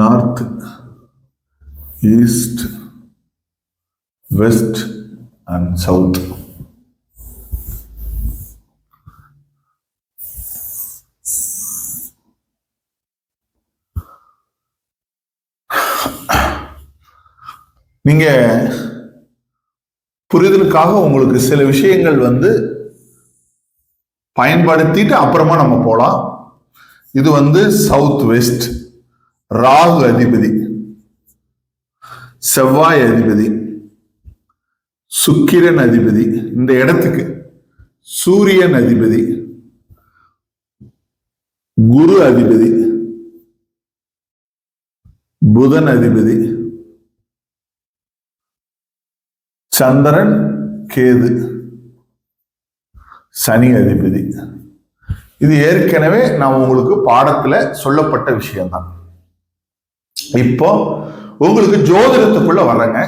North east west and south நீங்க புரிதலுக்காக உங்களுக்கு சில விஷயங்கள் வந்து பயன்படுத்திட்டு அப்புறமா நம்ம போலாம். இது வந்து சவுத் வெஸ்ட் ராகு அதிபதி செவ்வாய் அதிபதி சுக்கிரன் அதிபதி இந்த இடத்துக்கு சூரியன் அதிபதி குரு அதிபதி புதன் அதிபதி சந்திரன் கேது சனி அதிபதி. இது ஏற்கனவே நான் உங்களுக்கு பாடத்தில் சொல்லப்பட்ட விஷயம்தான். இப்போ உங்களுக்கு ஜோதிடத்துக்குள்ள வர்றேங்க.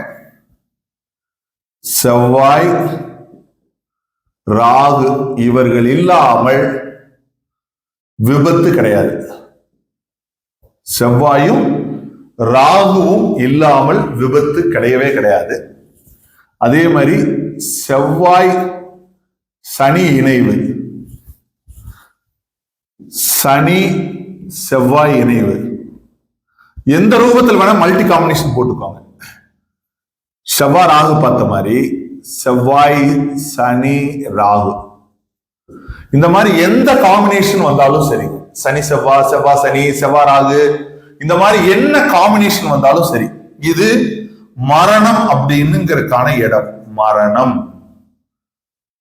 செவ்வாய் ராகு இவர்கள் இல்லாமல் விபத்து கிடையாது. செவ்வாயும் ராகுவும் இல்லாமல் விபத்து கிடையவே கிடையாது. அதே மாதிரி செவ்வாய் சனி இணைவு. சனி செவ்வாய் இணைவு. எந்த ரூபத்தில் வேணா மல்டி காம்பினேஷன் போட்டுக்கோங்க. செவ்வாய் ராகு பார்த்த மாதிரி செவ்வாய் சனி ராகு. இந்த மாதிரி எந்த காம்பினேஷன் வந்தாலும் சரி. சனி செவ்வாய் செவ்வாய் சனி செவ்வாய் ராகு. இந்த மாதிரி என்ன காம்பினேஷன் வந்தாலும் சரி. இது மரணம் அப்படின்னுங்கிறதுக்கான இடம். மரணம்.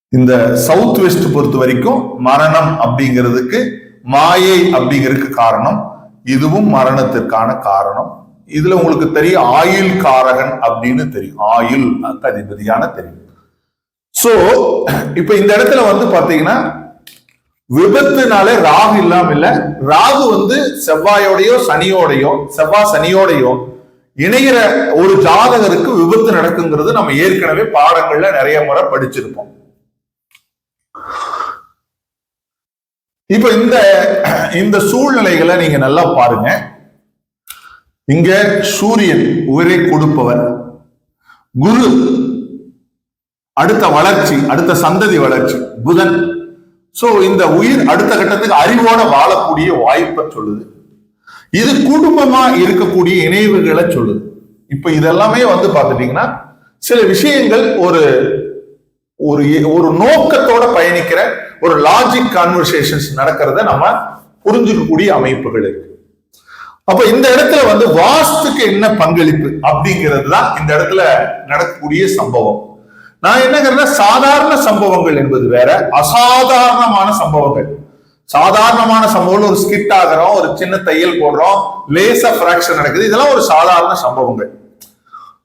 இந்த சவுத் வெஸ்ட் பொறுத்த வரைக்கும் மரணம் அப்படிங்கிறதுக்கு மாயை அப்படிங்கிறதுக்கு காரணம். இதுவும் மரணத்திற்கான காரணம். இதுல உங்களுக்கு தெரியும் ஆயில் காரகன் அப்படின்னு தெரியும். ஆயுள் அதிபதியான தெரியும். சோ இப்ப இந்த இடத்துல வந்து பாத்தீங்கன்னா விபத்துனாலே ராகு இல்லாம இல்ல. ராகு வந்து செவ்வாயோடையோ சனியோடையோ செவ்வாய் சனியோடையோ இணைகிற ஒரு ஜாதகருக்கு விபத்து நடக்குங்கிறது நம்ம ஏற்கனவே பாடங்கள்ல நிறைய முறை படிச்சிருப்போம். இப்ப இந்த இந்த சூழ்நிலைகளை நீங்க நல்லா பாருங்க. இங்க சூரியன் உயிரை கொடுப்பவர். குரு அடுத்த வளர்ச்சி அடுத்த சந்ததி வளர்ச்சி புதன். சோ இந்த உயிர் அடுத்த கட்டத்துக்கு அறிவோட வாழக்கூடிய வாய்ப்பை சொல்லுது. இது குடும்பமா இருக்கக்கூடிய இணைவுகளை சொல்லுது. இப்ப இதெல்லாமே வந்து பாத்துட்டீங்கன்னா சில விஷயங்கள் ஒரு ஒரு ஒரு நோக்கத்தோட பயணிக்கிற ஒரு லாஜிக் கான்வர்சேஷன்ஸ் நடக்கிறத நம்ம புரிஞ்சுக்கக்கூடிய அமைப்புகள் இருக்கு. அப்ப இந்த இடத்துல வந்து வாஸ்துக்கு என்ன பங்களிப்பு அப்படிங்கிறது தான் இந்த இடத்துல நடக்கக்கூடிய சம்பவம். நான் என்னங்கிறத சாதாரண சம்பவங்கள் என்பது வேற அசாதாரணமான சம்பவங்கள். சாதாரணமான சம்பவங்கள் ஒரு ஸ்கிட் ஆகிறோம் ஒரு சின்ன தையல் போடுறோம் லேசா பிராக்சர் நடக்குது இதெல்லாம் ஒரு சாதாரண சம்பவங்கள்.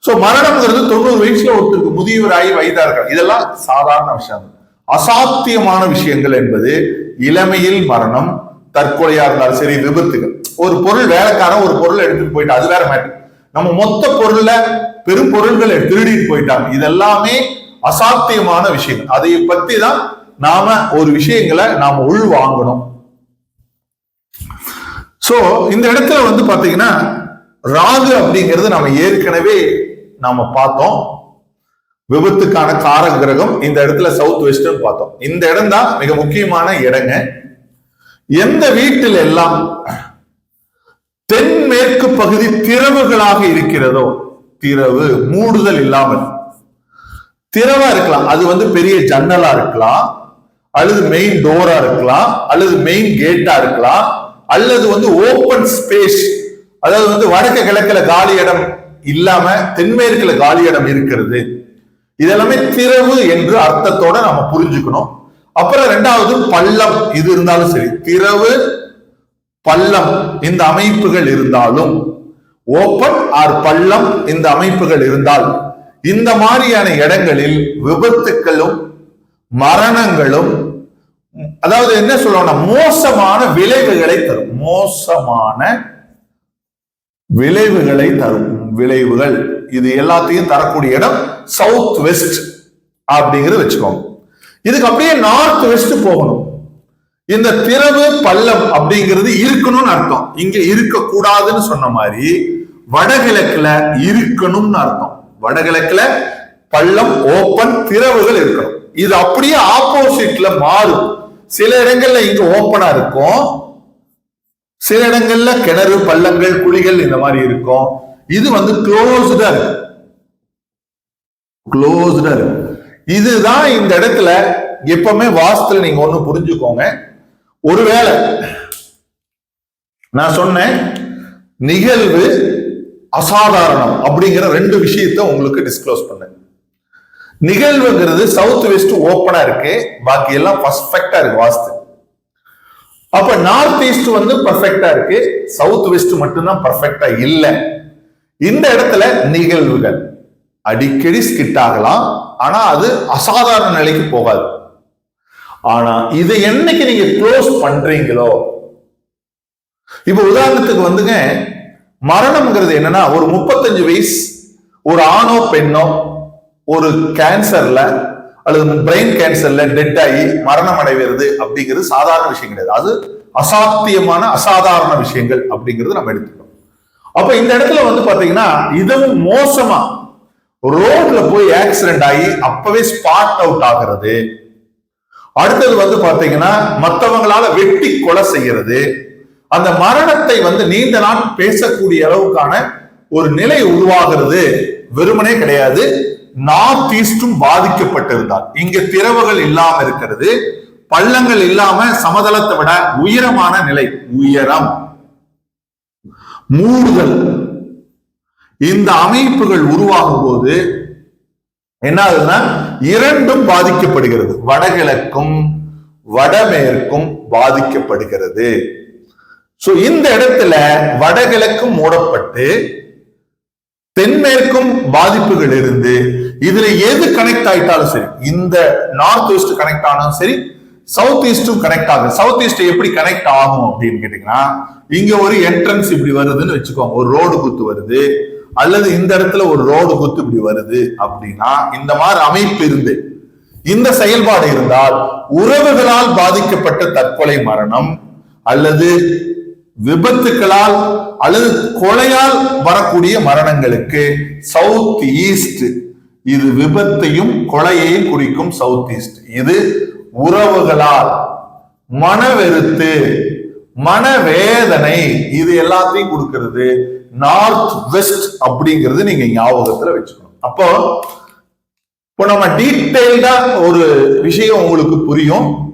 சோ மரணம்ங்கிறது தொண்ணூறு வயசுல ஒருத்தருக்கு முதியவராகி வயதார்கள். இதெல்லாம் சாதாரண விஷயம். அசாத்தியமான விஷயங்கள் என்பது இளமையில் மரணம் தற்கொலையா இருந்தாலும் சரி விபத்துகள். ஒரு பொருள் வேலைக்காரன் ஒரு பொருள் எடுத்துட்டு போயிட்டு அது வேற மேட்டர் நம்ம மொத்த பொருள்ல பெரும் பொருள்களை திருடிட்டு போயிட்டாங்க. இதெல்லாமே அசாத்தியமான விஷயம் அதை பத்தி தான் நாம ஒரு விஷயங்களை நாம உள் வாங்கணும் சோ இந்த இடத்துல வந்து பாத்தீங்கன்னா ராகு அப்படிங்கிறது நம்ம ஏற்கனவே நாம பார்த்தோம். விபத்துக்கான கார கிரகம் இந்த இடத்துல சவுத் வெஸ்ட் பார்த்தோம். இந்த இடம் தான் மிக முக்கியமான இடங்க. எந்த வீட்டில் எல்லாம் தென்மேற்கு பகுதி திறவுகளாக இருக்கிறதோ திறவு மூடுதல் இல்லாமல் திறவா இருக்கலாம். அது வந்து பெரிய ஜன்னலா இருக்கலாம். அல்லது மெயின் டோரா இருக்கலாம். அல்லது மெயின் கேட்டா இருக்கலாம். அல்லது வந்து ஓப்பன் ஸ்பேஸ் அதாவது வந்து வடக்கு கிழக்குல காலி இடம் இல்லாம தென்மேற்குல காலி இடம் இருக்கிறது. இதெல்லாமே திறவு என்று அர்த்தத்தோட நம்ம புரிஞ்சுக்கணும். அப்புறம் ரெண்டாவது பள்ளம் இது இருந்தாலும் சரி. திறவு பள்ளம் இந்த அமைப்புகள் இருந்தாலும் ஓப்பன் ஆர் பள்ளம் இந்த அமைப்புகள் இருந்தால் இந்த மாதிரியான இடங்களில் விபத்துக்களும் மரணங்களும் அதாவது என்ன சொல்லணும்னா மோசமான விளைவுகளை தரும். மோசமான விளைவுகளை தரும். விளைவுகள். இது எல்லாத்தையும் தரக்கூடிய இடம் சவுத் வெஸ்ட் அப்படிங்கிறது வச்சுக்கோங்க. இதுக்கு அப்படியே நார்த் வெஸ்ட் போகணும். இந்த திறவு பள்ளம் அப்படிங்கிறது இருக்கணும்னு அர்த்தம். இங்க இருக்க கூடாதுன்னு சொன்ன மாதிரி வடகிழக்குல இருக்கணும்னு அர்த்தம். வடகிழக்குல பள்ளம் ஓப்பன் திறவுகள் இருக்கணும். இது அப்படியே ஆப்போசிட்ல மாறும். சில இடங்கள்ல இங்க ஓப்பனா இருக்கும். சில இடங்கள்ல கிணறு பள்ளங்கள் குழிகள் இந்த மாதிரி இருக்கும். இது வந்து க்ளோஸ்டா இருக்கு. க்ளோஸ்டா இருக்கு. இதுதான் இந்த இடத்துல எப்பவுமே வாஸ்துல நீங்க ஒண்ணு புரிஞ்சுக்கோங்க. ஒருவேளை நான் சொன்னேன் நிகழ்வு அசாதாரணம் அப்படிங்கிற ரெண்டு விஷயத்த உங்களுக்கு டிஸ்க்ளோஸ் பண்ணேன். நிகழ்வுங்கிறது சவுத் வெஸ்ட் ஓப்பனா இருக்கு. பாக்கி எல்லாம் பர்ஃபெக்டா இருக்கு வாஸ்து. அப்ப நார்த் ஈஸ்ட் வந்து பர்ஃபெக்டா இருக்கு. சவுத் வெஸ்ட் மட்டும்தான் பர்ஃபெக்டா இல்லை. இந்த இடத்துல நிகழ்வுகள். அடிக்கடி ஸ்கிட் ஆகலாம். ஆனா அது அசாதாரண நிலைக்கு போகாது. ஆனா இதை என்னைக்கு நீங்க க்ளோஸ் பண்றீங்களோ? இப்ப உதாரணத்துக்கு வந்துங்க மரணம்ங்கிறது என்னன்னா ஒரு முப்பத்தஞ்சு வயசு ஒரு ஆணோ பெண்ணோ ஒரு கேன்சர்ல அல்லது பிரெயின் கேன்சர்ல டெட் ஆகி மரணம் அடைவது அப்படிங்கிறது சாதாரண விஷயம் கிடையாது. அது அசாத்தியமான அசாதாரண விஷயங்கள் அப்படிங்கிறது நம்ம எடுத்துக்கணும் அப்ப இந்த இடத்துல வந்து பாத்தீங்கன்னா இதுவும் மோசமா. ரோட்ல போய் ஆக்சிடென்ட் ஆகி அப்பவே ஸ்பாட் அவுட் ஆகிறது. அடுத்தது வந்து பாத்தீங்கன்னா மற்றவங்களால வெட்டி கொலை செய்யறது. அந்த மரணத்தை வந்து நீண்ட நாள் பேசக்கூடிய அளவுக்கான ஒரு நிலை உருவாகிறது. வெறுமனே கிடையாது. நார்த் ஈஸ்டும் பாதிக்கப்பட்டிருந்தால் இங்க திறவுகள் இல்லாம இருக்கிறது. பள்ளங்கள் இல்லாம சமதளத்தை விட உயரமான நிலை உயரம். மூடுதல். இந்த அமைப்புகள் உருவாகும் போது என்ன ஆகுதுன்னா இரண்டும் பாதிக்கப்படுகிறது. வடகிழக்கும் வடமேற்கும் பாதிக்கப்படுகிறது. சோ இந்த இடத்துல வடகிழக்கும் மூடப்பட்டு தென்மேற்கும் பாதிப்புகள் இருந்து இதுல எது கனெக்ட் ஆயிட்டாலும் சரி இந்த நார்த் வெஸ்ட் கனெக்ட் ஆனாலும் சரி சவுத் ஈஸ்டும் கனெக்ட் ஆகுது. சவுத் ஈஸ்ட் எப்படி கனெக்ட் ஆகும் அப்படின்னு கேட்டீங்கன்னா இங்க ஒரு என்ட்ரன்ஸ் இப்படி வருதுன்னு வச்சுக்கோங்க. ஒரு ரோடு குத்து வருது. அல்லது இந்த இடத்துல ஒரு ரோடு குத்து இப்படி வருது அப்படின்னா இந்த மாதிரி அமைப்பு இருந்து இந்த செயல்பாடு இருந்தால் உறவுகளால் பாதிக்கப்பட்ட தற்கொலை மரணம் அல்லது விபத்துக்களால் அல்லது கொலையால் வரக்கூடிய மரணங்களுக்கு சவுத் ஈஸ்ட் இது விபத்தையும் கொலையையும் குறிக்கும் சவுத் ஈஸ்ட் இது உறவுகளால் மனவெருத்து மனவேதனை இது எல்லாத்தையும் கொடுக்கிறது. நார்த் வெஸ்ட் அப்படிங்கிறது நீங்க ஞாபகத்துல வச்சுக்கணும். அப்போ இப்போ நம்ம டீட்டெயில்டா ஒரு விஷயம் உங்களுக்கு புரியும்.